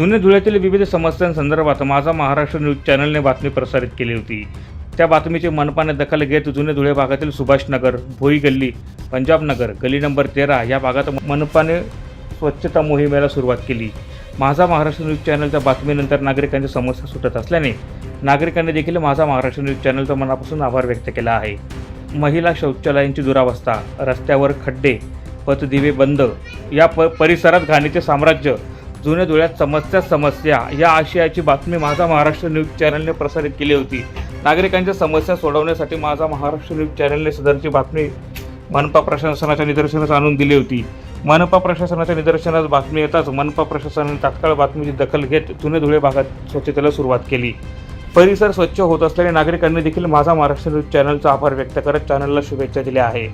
जुने धुळ्यातील विविध समस्यांसंदर्भात माझा महाराष्ट्र न्यूज चॅनलने बातमी प्रसारित केली होती. त्या बातमीची मनपाने दखल घेत जुने धुळे भागातील सुभाष नगर भोई गल्ली पंजाब नगर गल्ली नंबर तेरा या भागात मनपाने स्वच्छता मोहिमेला सुरुवात केली. माझा महाराष्ट्र न्यूज चॅनलच्या बातमीनंतर नागरिकांच्या समस्या सुटत असल्याने नागरिकांनी देखील माझा महाराष्ट्र न्यूज चॅनलचा मनापासून आभार व्यक्त केला आहे. महिला शौचालयांची दुरावस्था रस्त्यावर खड्डे पतदिवे बंद या प परिसरात घाणीचे साम्राज्य जुन्या धुळ्यात समस्या समस्या या आशयाची बातमी माझा महाराष्ट्र न्यूज चॅनलने प्रसारित केली होती. नागरिकांच्या समस्या सोडवण्यासाठी माझा महाराष्ट्र न्यूज चॅनलने सदरची बातमी मनपा प्रशासनाच्या निदर्शनास आणून दिली होती. मनपा प्रशासनाच्या निदर्शनास बातमी येताच मनपा प्रशासनाने तात्काळ बातमीची दखल घेत जुने धुळे भागात स्वच्छतेला सुरुवात केली. परिसर स्वच्छ होत असल्याने नागरिकांनी देखील माझा महाराष्ट्र न्यूज चॅनलचा आभार व्यक्त करत चॅनलला शुभेच्छा दिल्या आहे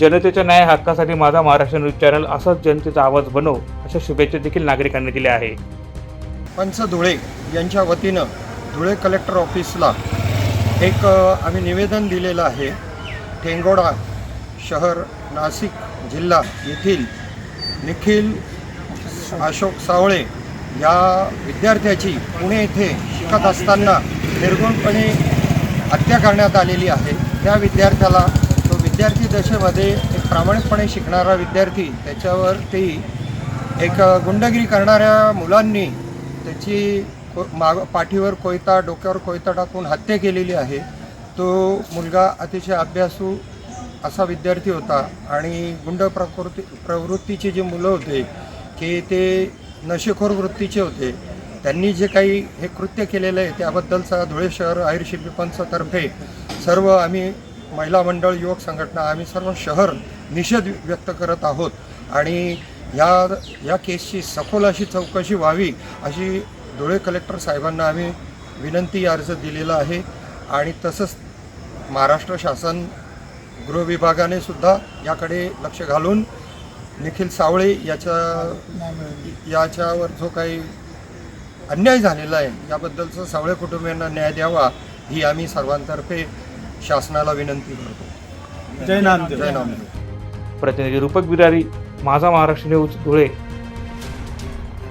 जनतेच्या न्याय हक्कासाठी माझा महाराष्ट्र न्यूज चॅनल असाच जनतेचा आवाज बनव अशा शुभेच्छा देखील नागरिकांनी दिल्या आहे. पंच धुळे यांच्या वतीनं धुळे कलेक्टर ऑफिसला एक आम्ही निवेदन दिलेलं आहे. ठेंगोडा शहर नाशिक जिल्हा येथील निखिल अशोक सावळे या विद्यार्थ्याची पुणे येथे शिकत असताना निर्गुणपणे हत्या करण्यात आलेली आहे. त्या विद्यार्थ्याला विद्यार्थी दशेमध्ये एक प्रामाणिकपणे शिकणारा विद्यार्थी त्याच्यावरती एक गुंडगिरी करणाऱ्या मुलांनी त्याची को- माग पाठीवर कोयता डोक्यावर कोयता टाकून हत्या केलेली आहे. तो मुलगा अतिशय अभ्यासू असा विद्यार्थी होता आणि गुंड प्रकृती प्रवृत्तीचे जे मुलं होते की ते नशेखोर वृत्तीचे होते. त्यांनी जे काही हे कृत्य केलेलं आहे त्याबद्दलचा धुळे शहर आहिर शिल्पीपंचतर्फे सर्व आम्ही महिला मंडळ युवक संघटना आम्ही सर्व शहर निषेध व्यक्त करत आहोत. आणि या या केसची सखोल अशी चौकशी व्हावी अशी धुळे कलेक्टर साहेबांना आम्ही विनंती अर्ज दिलेला आहे. आणि तसंच महाराष्ट्र शासन गृह विभागाने सुद्धा याकडे लक्ष घालून निखिल सावळे याच्या याच्यावर जो काही अन्याय झालेला आहे याबद्दलचं सावळे कुटुंबियांना न्याय द्यावा ही आम्ही सर्वांतर्फे शासनाला विनंती करतो. जय नामदेव. जय नामदेव. प्रतिनिधी रूपक बिरारी माझा महाराष्ट्र न्यूज धुळे.